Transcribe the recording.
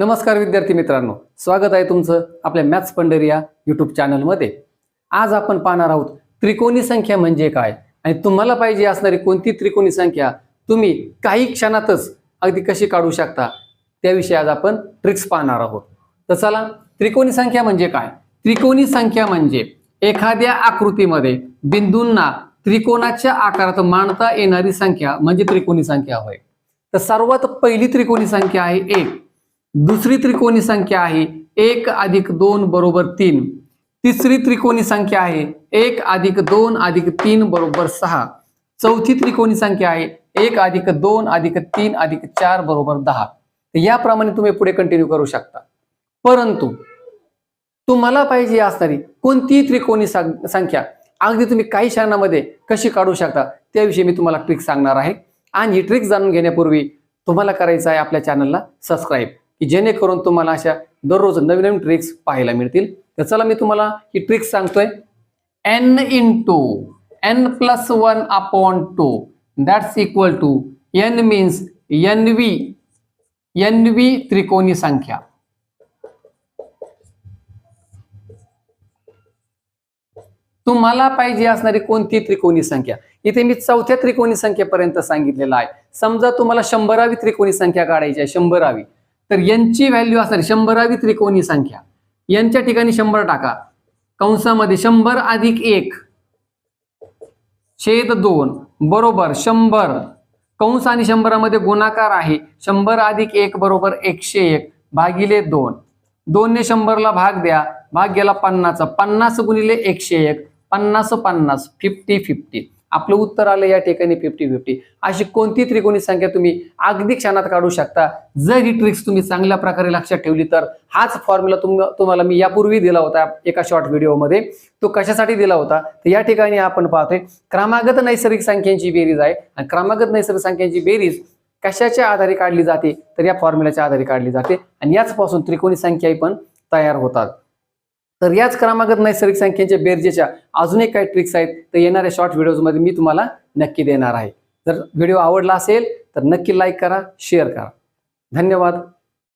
नमस्कार विद्यार्थी मित्रांनो स्वागत आहे तुमचं आपल्या मॅथ्स पंढरी या युट्यूब चॅनलमध्ये आज आपण पाहणार आहोत त्रिकोणी संख्या म्हणजे काय? आणि तुम्हाला पाहिजे असणारी कोणती त्रिकोणी संख्या? तुम्ही काही क्षणातच अगदी कशी काढू शकता? त्याविषयी आज आपण ट्रिक्स पाहणार आहोत. तर चला त्रिकोणी संख्या म्हणजे काय? त्रिकोणी संख्या म्हणजे एखाद्या आकृतीमध्ये बिंदूंना त्रिकोणाच्या आकारात मांडता येणारी संख्या म्हणजे त्रिकोणी संख्या होय. तर सर्वात पहिली त्रिकोणी संख्या आहे एक. दुसरी त्रिकोणी संख्या आहे एक अधिक दोन बरोबर तीन. तिसरी त्रिकोणी संख्या आहे एक अधिक दोन अधिक तीन बरोबर सहा. चौथी त्रिकोणी संख्या आहे एक अधिक दोन अधिक तीन अधिक चार बरोबर दहा. याप्रमाणे तुम्ही पुढे कंटिन्यू करू शकता. परंतु तुम्हाला पाहिजे असणारी कोणतीही त्रिकोणी सं- संख्या? अगदी तुम्ही काही क्षणामध्ये कशी काढू शकता त्याविषयी मी तुम्हाला ट्रिक सांगणार आहे. आणि ही ट्रिक जाणून घेण्यापूर्वी तुम्हाला करायचं आहे आपल्या चॅनलला सबस्क्राईब की जेणेकरून तुम्हाला अशा दररोज नवीन नवीन ट्रिक्स पाहायला मिळतील. तर चला मी तुम्हाला ही ट्रिक्स सांगतोय. N into n plus one upon two that's equal to n means n v n v त्रिकोणी संख्या. तुम्हाला पाहिजे असणारी कोणती त्रिकोणी संख्या? इथे मी चौथ्या त्रिकोणी संख्येपर्यंत सांगितलेलं आहे. समजा तुम्हाला शंभरावी त्रिकोणी संख्या काढायची आहे शंभरावी. तर यांची व्हॅल्यू असणार शंभरावी त्रिकोणी संख्या. यांच्या ठिकाणी शंभर टाका. कंसामध्ये शंभर अधिक एक. छेद दोन. बरोबर शंभर. कंस आणि शंभरामध्ये गुणाकार आहे. शंभर अधिक एक बरोबर एकशे एक भागिले दोन. दोनने शंभरला भाग द्या. भाग गेला पन्नासचा पन्नास गुणिले एकशे एक. पन्नास पन्नास. फिफ्टी फिफ्टी आपलं उत्तर आलं या ठिकाणी फिफ्टी फिफ्टी अशी कोणती त्रिकोणी संख्या तुम्ही अगदी क्षणात काढू शकता. जर ही ट्रिक्स तुम्ही चांगल्या प्रकारे लक्षात ठेवली तर हाच फॉर्म्युला तुम तुम्हाला मी यापूर्वी दिला होता एका शॉर्ट व्हिडिओमध्ये तो कशासाठी दिला होता? तर या ठिकाणी आपण पाहतोय क्रमागत नैसर्गिक संख्यांची बेरीज आहे. आणि क्रमागत नैसर्गिक संख्यांची बेरीज कशाच्या आधारे काढली जाते? तर या फॉर्म्युलाच्या आधारे काढली जाते. आणि याचपासून त्रिकोणी संख्याही पण तयार होतात. तर याच क्रमागत नैसर्गिक संख्येच्या बेरजेच्या अजून एक काही ट्रिक्स आहेत तर येणाऱ्या शॉर्ट व्हिडिओजमध्ये मी तुम्हाला नक्की देणार आहे. जर व्हिडिओ आवडला असेल तर नक्की लाईक करा शेअर करा. धन्यवाद.